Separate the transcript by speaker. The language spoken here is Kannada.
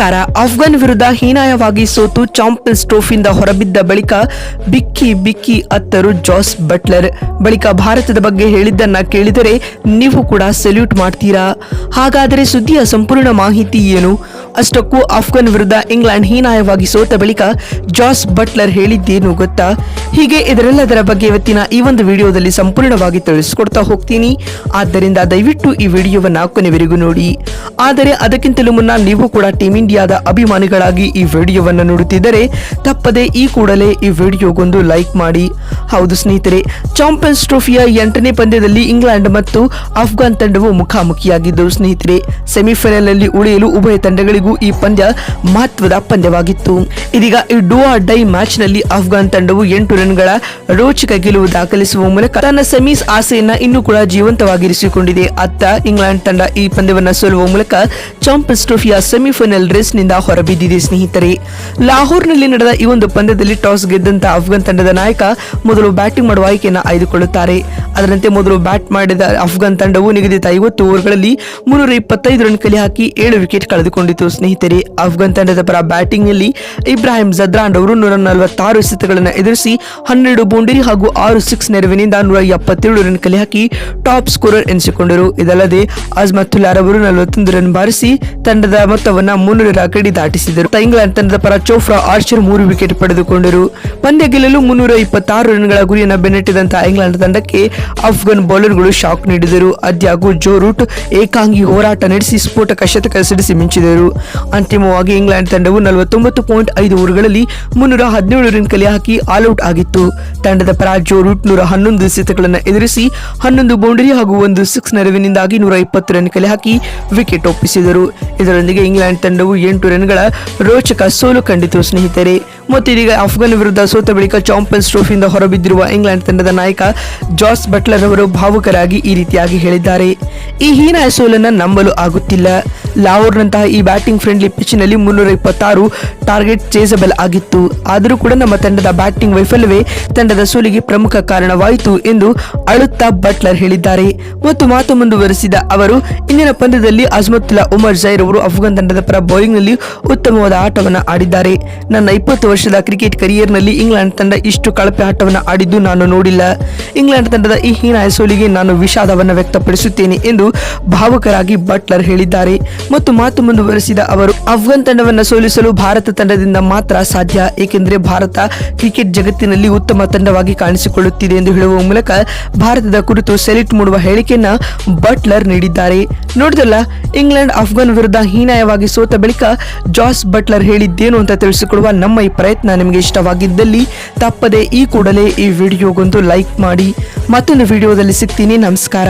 Speaker 1: ನಮಸ್ಕಾರ ಅಫ್ಘಾನ್ ವಿರುದ್ಧ ಹೀನಾಯವಾಗಿ ಸೋತು ಚಾಂಪಿಯನ್ಸ್ ಟ್ರೋಫಿಯಿಂದ ಹೊರಬಿದ್ದ ಬಳಿಕ ಬಿಕ್ಕಿ ಬಿಕ್ಕಿ ಅತ್ತರು ಜಾಸ್ ಬಟ್ಲರ್. ಬಳಿಕ ಭಾರತದ ಬಗ್ಗೆ ಹೇಳಿದ್ದನ್ನ ಕೇಳಿದರೆ ನೀವು ಕೂಡ ಸೆಲ್ಯೂಟ್ ಮಾಡ್ತೀರಾ? ಹಾಗಾದರೆ ಸುದ್ದಿಯ ಸಂಪೂರ್ಣ ಮಾಹಿತಿ ಏನು? ಅಷ್ಟಕ್ಕೂ ಅಫ್ಘಾನ್ ವಿರುದ್ಧ ಇಂಗ್ಲೆಂಡ್ ಹೀನಾಯವಾಗಿ ಸೋತ ಬಳಿಕ ಜಾಸ್ ಬಟ್ಲರ್ ಹೇಳಿದ್ದೇನು ಗೊತ್ತಾ? ಹೀಗೆ ಇದರೆಲ್ಲದರ ಬಗ್ಗೆ ಇವತ್ತಿನ ಈ ಒಂದು ವಿಡಿಯೋದಲ್ಲಿ ಸಂಪೂರ್ಣವಾಗಿ ತಿಳಿಸಿಕೊಡ್ತಾ ಹೋಗ್ತೀನಿ. ಆದ್ದರಿಂದ ದಯವಿಟ್ಟು ಈ ವಿಡಿಯೋವನ್ನ ಕೊನೆವರೆಗೂ ನೋಡಿ. ಆದರೆ ಅದಕ್ಕಿಂತಲೂ ಮುನ್ನ ನೀವು ಕೂಡ ಟೀಮ್ ಇಂಡಿಯಾದ ಅಭಿಮಾನಿಗಳಾಗಿ ಈ ವಿಡಿಯೋವನ್ನು ನೋಡುತ್ತಿದ್ದರೆ ತಪ್ಪದೆ ಈ ಕೂಡಲೇ ಈ ವಿಡಿಯೋಗೊಂದು ಲೈಕ್ ಮಾಡಿ. ಹೌದು ಸ್ನೇಹಿತರೆ, ಚಾಂಪಿಯನ್ಸ್ ಟ್ರೋಫಿಯ ಎಂಟನೇ ಪಂದ್ಯದಲ್ಲಿ ಇಂಗ್ಲೆಂಡ್ ಮತ್ತು ಅಫ್ಘಾನ್ ತಂಡವು ಮುಖಾಮುಖಿಯಾಗಿದ್ದು ಸ್ನೇಹಿತರೆ. ಸೆಮಿಫೈನಲ್ನಲ್ಲಿ ಉಳಿಯಲು ಉಭಯ ತಂಡಗಳಿಗೂ ಈ ಪಂದ್ಯ ಮಹತ್ವದ ಪಂದ್ಯವಾಗಿತ್ತು. ಇದೀಗ ಈ ಡೂ ಆರ್ ಡೈ ಮ್ಯಾಚ್ನಲ್ಲಿ ಅಫ್ಘಾನ್ ತಂಡವು ಎಂಟು ರನ್ಗಳ ರೋಚಕ ಗೆಲುವು ದಾಖಲಿಸುವ ಮೂಲಕ ತನ್ನ ಸೆಮೀಸ್ ಆಸೆಯನ್ನ ಇನ್ನೂ ಕೂಡ ಜೀವಂತವಾಗಿರಿಸಿಕೊಂಡಿದೆ. ಅತ್ತ ಇಂಗ್ಲೆಂಡ್ ತಂಡ ಈ ಪಂದ್ಯವನ್ನ ಸೋಲುವ ಮೂಲಕ ಚಾಂಪಿಯನ್ಸ್ ಟ್ರೋಫಿಯ ಸೆಮಿಫೈನಲ್ ನಿಂದ ಹೊರಬಿದ್ದಿದೆ, ಸ್ನೇಹಿತರೆ. ಲಾಹೋರ್ನಲ್ಲಿ ನಡೆದ ಈ ಒಂದು ಪಂದ್ಯದಲ್ಲಿ ಟಾಸ್ ಗೆದ್ದಂತ ಅಫ್ಘಾನ್ ತಂಡದ ನಾಯಕ ಮೊದಲು ಬ್ಯಾಟಿಂಗ್ ಮಾಡುವ ಆಯ್ಕೆಯನ್ನು ಆಯ್ದುಕೊಳ್ಳುತ್ತಾರೆ. ಅದರಂತೆ ಮೊದಲು ಬ್ಯಾಟ್ ಮಾಡಿದ ಅಫ್ಘಾನ್ ತಂಡವು ನಿಗದಿತ ಐವತ್ತು ಓವರ್ಗಳಲ್ಲಿ ಮುನ್ನೂರ ಇಪ್ಪತ್ತೈದು ರನ್ ಕಲೆ ಹಾಕಿ ಏಳು ವಿಕೆಟ್ ಕಳೆದುಕೊಂಡಿತು. ಸ್ನೇಹಿತರೆ, ಅಫ್ಘಾನ್ ತಂಡದ ಪರ ಬ್ಯಾಟಿಂಗ್ನಲ್ಲಿ ಇಬ್ರಾಹಿಂ ಜದ್ರಾಂಡ್ ಅವರು ನೂರ ನಲವತ್ತಾರು ಎಸೆತಗಳನ್ನು ಎದುರಿಸಿ ಹನ್ನೆರಡು ಬೌಂಡರಿ ಹಾಗೂ ಆರು ಸಿಕ್ಸ್ ನೆರವಿನಿಂದ ನೂರ ಎಪ್ಪತ್ತೇಳು ರನ್ ಕಲೆ ಹಾಕಿ ಟಾಪ್ ಸ್ಕೋರರ್ ಎನಿಸಿಕೊಂಡರು. ಇದಲ್ಲದೆ ಅಜ್ಮತುಲ್ಲಾರ್ ಅವರು ನಲವತ್ತೊಂದು ರನ್ ಬಾರಿಸಿ ತಂಡದ ಮೊತ್ತವನ್ನು ಮುನ್ನೂರರ ಗಡಿ ದಾಟಿಸಿದರು. ಇಂಗ್ಲೆಂಡ್ ತಂಡದ ಪರ ಚೋಫ್ರಾ ಆರ್ಚರ್ ಮೂರು ವಿಕೆಟ್ ಪಡೆದುಕೊಂಡರು. ಪಂದ್ಯ ಗೆಲ್ಲಲು ಮುನ್ನೂರ ಇಪ್ಪತ್ತಾರು ರನ್ಗಳ ಗುರಿಯನ್ನು ಬೆನ್ನಟ್ಟಿದಂತಹ ಇಂಗ್ಲೆಂಡ್ ತಂಡಕ್ಕೆ ಅಫ್ಘಾನ್ ಬೌಲರ್ಗಳು ಶಾಕ್ ನೀಡಿದರು. ಅದ್ಯಾಗೂ ಜೋ ರೂಟ್ ಏಕಾಂಗಿ ಹೋರಾಟ ನಡೆಸಿ ಸ್ಫೋಟಕ ಶತಕ ಸಿಡಿಸಿ ಮಿಂಚಿದರು. ಅಂತಿಮವಾಗಿ ಇಂಗ್ಲೆಂಡ್ ತಂಡವು ನಲವತ್ತೊಂಬತ್ತು ಪಾಯಿಂಟ್ ಐದು ಓವರ್ಗಳಲ್ಲಿ ಮುನ್ನೂರ ಹದಿನೇಳು ರನ್ ಕಲೆ ಹಾಕಿ ಆಲ್ಔಟ್ ಆಗಿತ್ತು. ತಂಡದ ಪರ ಜೋ ರೂಟ್ ನೂರ ಹನ್ನೊಂದು ಎಸೆತಗಳನ್ನು ಎದುರಿಸಿ ಹನ್ನೊಂದು ಬೌಂಡರಿ ಹಾಗೂ ಒಂದು ಸಿಕ್ಸ್ ನೆರವಿನಿಂದಾಗಿ ನೂರ ಇಪ್ಪತ್ತು ರನ್ ಕಲೆ ಹಾಕಿ ವಿಕೆಟ್ ಒಪ್ಪಿಸಿದರು. ಇದರೊಂದಿಗೆ ಇಂಗ್ಲೆಂಡ್ ತಂಡವು ಎಂಟು ರನ್ಗಳ ರೋಚಕ ಸೋಲು ಕಂಡಿತು. ಸ್ನೇಹಿತರೆ ಮತ್ತು ಇದೀಗ ಅಫ್ಘಾನ್ ವಿರುದ್ಧ ಸೋತ ಬಳಿಕ ಚಾಂಪಿಯನ್ಸ್ ಟ್ರೋಫಿಯಿಂದ ಹೊರಬಿದ್ದಿರುವ ಇಂಗ್ಲೆಂಡ್ ತಂಡದ ನಾಯಕ ಜಾಸ್ ಬಟ್ಲರ್ ಅವರು ಭಾವುಕರಾಗಿ ಈ ರೀತಿಯಾಗಿ ಹೇಳಿದ್ದಾರೆ. ಈ ಹೀನಾಯ ಸೋಲನ್ನು ನಂಬಲು ಆಗುತ್ತಿಲ್ಲ. ಲಾಹೋರ್ನಂತಹ ಈ ಬ್ಯಾಟಿಂಗ್ ಫ್ರೆಂಡ್ಲಿ ಪಿಚ್ನಲ್ಲಿ ಮುನ್ನೂರ ಇಪ್ಪತ್ತಾರು ಟಾರ್ಗೆಟ್ ಚೇಸಬಲ್ ಆಗಿತ್ತು. ಆದರೂ ಕೂಡ ನಮ್ಮ ತಂಡದ ಬ್ಯಾಟಿಂಗ್ ವೈಫಲ್ಯವೇ ತಂಡದ ಸೋಲಿಗೆ ಪ್ರಮುಖ ಕಾರಣವಾಯಿತು ಎಂದು ಅಳುತ್ತಾ ಬಟ್ಲರ್ ಹೇಳಿದ್ದಾರೆ. ಮತ್ತು ಮಾತು ಮುಂದುವರೆಸಿದ ಅವರು, ಇಂದಿನ ಪಂದ್ಯದಲ್ಲಿ ಅಜ್ಮತುಲ್ಲಾ, ಉಮರ್ ಜೈರ್ ಅವರು ಅಫ್ಘಾನ್ ತಂಡದ ಪರ ಬೌಲಿಂಗ್ನಲ್ಲಿ ಉತ್ತಮವಾದ ಆಟವನ್ನು ಆಡಿದ್ದಾರೆ. ನನ್ನ ಇಪ್ಪತ್ತು ವರ್ಷದ ಕ್ರಿಕೆಟ್ ಕರಿಯರ್ನಲ್ಲಿ ಇಂಗ್ಲೆಂಡ್ ತಂಡ ಇಷ್ಟು ಕಳಪೆ ಆಟವನ್ನು ಆಡಿದ್ದು ನಾನು ನೋಡಿಲ್ಲ. ಇಂಗ್ಲೆಂಡ್ ತಂಡದ ಈ ಹೀನಾಯ ಸೋಲಿಗೆ ನಾನು ವಿಷಾದವನ್ನು ವ್ಯಕ್ತಪಡಿಸುತ್ತೇನೆ ಎಂದು ಭಾವಕರಾಗಿ ಬಟ್ಲರ್ ಹೇಳಿದ್ದಾರೆ. ಮತ್ತು ಮಾತು ಮುಂದುವರೆಸಿದ ಅವರು, ಅಫ್ಘಾನ್ ತಂಡವನ್ನು ಸೋಲಿಸಲು ಭಾರತ ತಂಡದಿಂದ ಮಾತ್ರ ಸಾಧ್ಯ, ಏಕೆಂದರೆ ಭಾರತ ಕ್ರಿಕೆಟ್ ಜಗತ್ತಿನಲ್ಲಿ ಉತ್ತಮ ತಂಡವಾಗಿ ಕಾಣಿಸಿಕೊಳ್ಳುತ್ತಿದೆ ಎಂದು ಹೇಳುವ ಮೂಲಕ ಭಾರತದ ಕುರಿತು ಸೆಲೆಕ್ಟ್ ಮಾಡುವ ಹೇಳಿಕೆಯನ್ನ ಬಟ್ಲರ್ ನೀಡಿದ್ದಾರೆ. ನೋಡಿದಲ್ಲ ಇಂಗ್ಲೆಂಡ್ ಅಫ್ಘಾನ್ ವಿರುದ್ಧ ಹೀನಾಯವಾಗಿ ಸೋತ ಬಳಿಕ ಜಾಸ್ ಬಟ್ಲರ್ ಹೇಳಿದ್ದೇನು ಅಂತ ತಿಳಿಸಿಕೊಡುವ ನಮ್ಮ ಈ ಪ್ರಯತ್ನ ನಿಮಗೆ ಇಷ್ಟವಾಗಿದ್ದಲ್ಲಿ ತಪ್ಪದೆ ಈ ಕೂಡಲೇ ಈ ವಿಡಿಯೋಗೊಂದು ಲೈಕ್ ಮಾಡಿ. ಮತ್ತೊಂದು ವಿಡಿಯೋದಲ್ಲಿ ಸಿಗ್ತೀನಿ. ನಮಸ್ಕಾರ.